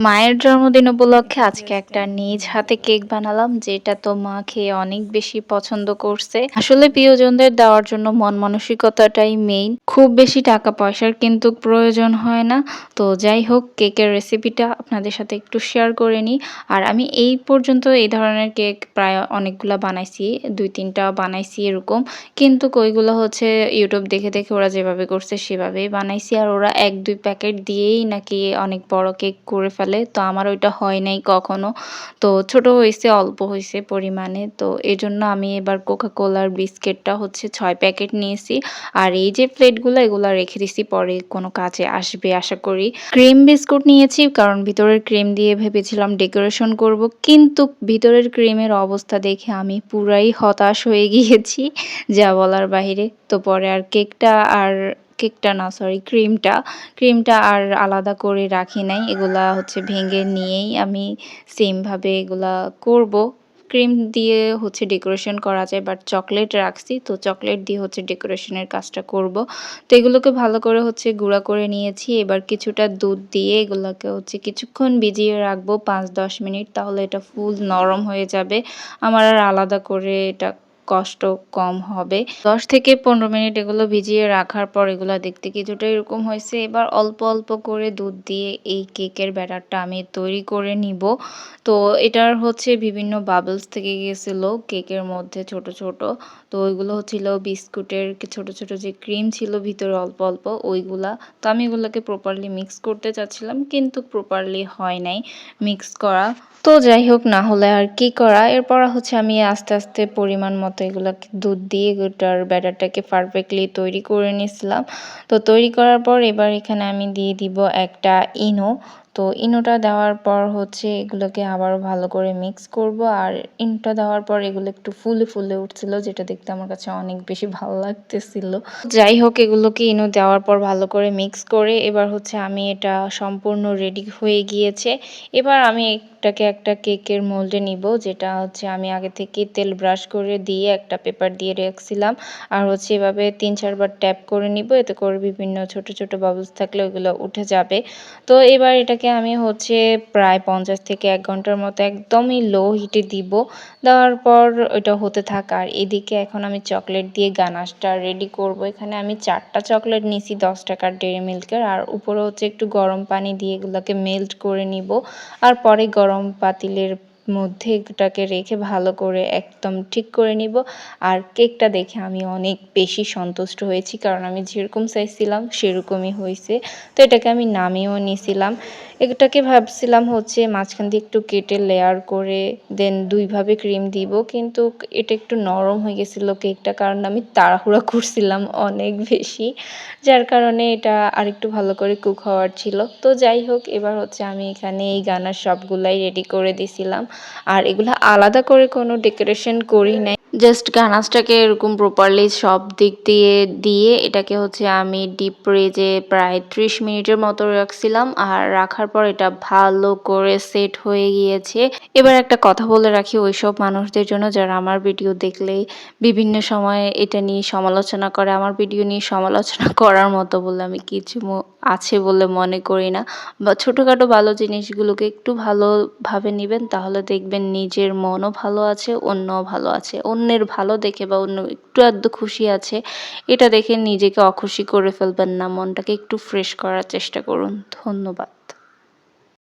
মায়ের জন্মদিন উপলক্ষে আজকে একটা নিজ হাতে কেক বানালাম, যেটা তো মা খেয়ে অনেক বেশি পছন্দ করছে। আসলে প্রিয়জনদের দেওয়ার জন্য মন মানসিকতাটাই মেইন খুব বেশি টাকা পয়সার কিন্তু প্রয়োজন হয় না। তো যাই হোক, কেকের রেসিপিটা আপনাদের সাথে একটু শেয়ার করে নিই। আর আমি এই পর্যন্ত এই ধরনের কেক প্রায় অনেকগুলো বানাইছি, দুই তিনটা বানাইছি এরকম। কিন্তু ওইগুলো হচ্ছে ইউটিউব দেখে দেখে ওরা যেভাবে করছে সেভাবেই বানাইছি। আর ওরা এক দুই প্যাকেট দিয়েই নাকি অনেক বড় কেক করে ফেলে। তো আমার ওইটা হয় নাই কখনো। তো ছোট হয়েছে অল্প হয়েছে পরিমাণে। তো এই জন্য আমি এবার কোকা কোলার বিস্কিটটা হচ্ছে ছয় প্যাকেট নিয়েছি। আর এই যে প্লেটগুলো, এগুলো রেখে দিছি, পরে কোনো কাজে আসবে, আশা করি। ক্রিম বিস্কুট নিয়েছি, কারণ ভিতরের ক্রিম দিয়ে ভেবেছিলাম ডেকোরেশন করব। কিন্তু ভিতরের ক্রিমের অবস্থা দেখে আমি পুরাই হতাশ হয়ে গিয়েছি, যা বলার বাহিরে। তো পরে আর কেকটা আর কেকটা না সরি ক্রিমটা ক্রিমটা আর আলাদা করে রাখি নাই। এগুলা হচ্ছে ভেঙে নিয়েই আমি সেমভাবে এগুলা করব। ক্রিম দিয়ে হচ্ছে ডেকোরেশন করা যায় বাট চকলেট রাখছি। তো চকলেট দিয়ে হচ্ছে ডেকোরেশনের কাজটা করব। তো এগুলোকে ভালো করে হচ্ছে গুঁড়া করে নিয়েছি। এবার কিছুটা দুধ দিয়ে এগুলোকে হচ্ছে কিছুক্ষণ ভিজিয়ে রাখব পাঁচ দশ মিনিট, তাহলে এটা ফুল নরম হয়ে যাবে। আমার আর আলাদা করে এটা কষ্ট কম হবে। দশ থেকে পনেরো মিনিট এগুলো ভিজিয়ে রাখার পর এগুলো দেখতে কিছুটা এরকম হয়েছে। এবার অল্প অল্প করে দুধ দিয়ে এই কেকের ব্যাটারটা আমি তৈরি করে নিব। তো এটার হচ্ছে বিভিন্ন বাবলস থেকে গেছিল। কেকের মধ্যে ছোট ছোট তো ওইগুলো হচ্ছিল বিস্কুটের ছোট ছোট যে ক্রিম ছিল ভিতরে অল্প অল্প, ওইগুলা। তো আমি এগুলোকে প্রপারলি মিক্স করতে চাচ্ছিলাম, কিন্তু প্রপারলি হয় নাই মিক্স করা। তো যাই হোক, না হলে আর কি করা? এরপর হচ্ছে আমি আস্তে আস্তে পরিমাণ মতো এগুলোকে দুধ দিয়ে এটার ব্যাটারটাকে পারফেক্টলি তৈরি করে নিয়েছিলাম তো তৈরি করার পর এবার এখানে আমি দিয়ে দিব একটা ইনো। তো ইনোটা দেওয়ার পর হচ্ছে এগুলোকে আবারও ভালো করে মিক্স করব। আর ইনোটা দেওয়ার পর এগুলো একটু ফুলে ফুলে উঠছিল, যেটা দেখতে আমার কাছে অনেক বেশি ভালো লাগতেছিল। যাই হোক, এগুলোকে ইনো দেওয়ার পর ভালো করে মিক্স করে এবার হচ্ছে আমি এটা সম্পূর্ণ রেডি হয়ে গিয়েছে। এবার আমি এটাকে একটা কেকের মোল্ডে নিব, যেটা হচ্ছে আমি আগে থেকে তেল ব্রাশ করে দিয়ে একটা পেপার দিয়ে রেখেছিলাম। আর হচ্ছে এভাবে তিন চারবার ট্যাপ করে নিব, এতে করে বিভিন্ন ছোট ছোট বাবলস থাকলে ওইগুলো উঠে যাবে। তো এবার এটাকে আমি হচ্ছে প্রায় পঞ্চাশ থেকে এক ঘণ্টার মতো একদমই লো হিটে দিব। দেওয়ার পর ওইটা হতে থাক। আর এদিকে এখন আমি চকলেট দিয়ে গানাশটা রেডি করব। এখানে আমি চারটা চকলেট নিছি, দশ টাকার ডেরি মিল্কের আর উপরে হচ্ছে একটু গরম পানি দিয়ে এগুলোকে মেল্ট করে নিব। আর পরে গরম পাতিলের মধ্যে এটাকে রেখে ভালো করে একদম ঠিক করে নিব। আর কেকটা দেখে আমি অনেক বেশি সন্তুষ্ট হয়েছি, কারণ আমি যেরকম চাইছিলাম সেরকমই হয়েছে তো এটাকে আমি নামিয়েও নিয়েছিলাম এটাকে ভাবছিলাম হচ্ছে মাঝখান দিয়ে একটু কেটে লেয়ার করে দেন দুইভাবে ক্রিম দিব, কিন্তু এটা একটু নরম হয়ে গেছিল কেকটা কারণ আমি তাড়াহুড়া করছিলাম অনেক বেশি, যার কারণে এটা আরেকটু ভালো করে কুক হওয়ার ছিল। তো যাই হোক, এবার হচ্ছে আমি এখানে এই গানার সবগুলাই রেডি করে দিছিলাম। আর এগুলো আলাদা করে কোনো ডেকোরেশন করি নাই। জাস্ট গানাসটাকে এরকম প্রপারলি সব দিক দিয়ে দিয়ে এটাকে হচ্ছে আমি ডিপ ফ্রিজে প্রায় ত্রিশ মিনিটের মতো রাখছিলাম আর রাখার পর এটা ভালো করে সেট হয়ে গিয়েছে। এবার একটা কথা বলে রাখি ওইসব মানুষদের জন্য যারা আমার ভিডিও দেখলে বিভিন্ন সময়ে এটা নিয়ে সমালোচনা করে, আমার ভিডিও নিয়ে সমালোচনা করার মতো বলে আমি কিছু আছে বলে মনে করি না। বা ছোটোখাটো ভালো জিনিসগুলোকে একটু ভালোভাবে নেবেন, তাহলে দেখবেন নিজের মনও ভালো আছে, অন্যও ভালো আছে। অন্যের ভালো দেখে বা অন্য একটু আধটু খুশি আছে, এটা দেখে নিজেকে অখুশি করে ফেলবেন না। মনটাকে একটু ফ্রেশ করার চেষ্টা করুন। ধন্যবাদ।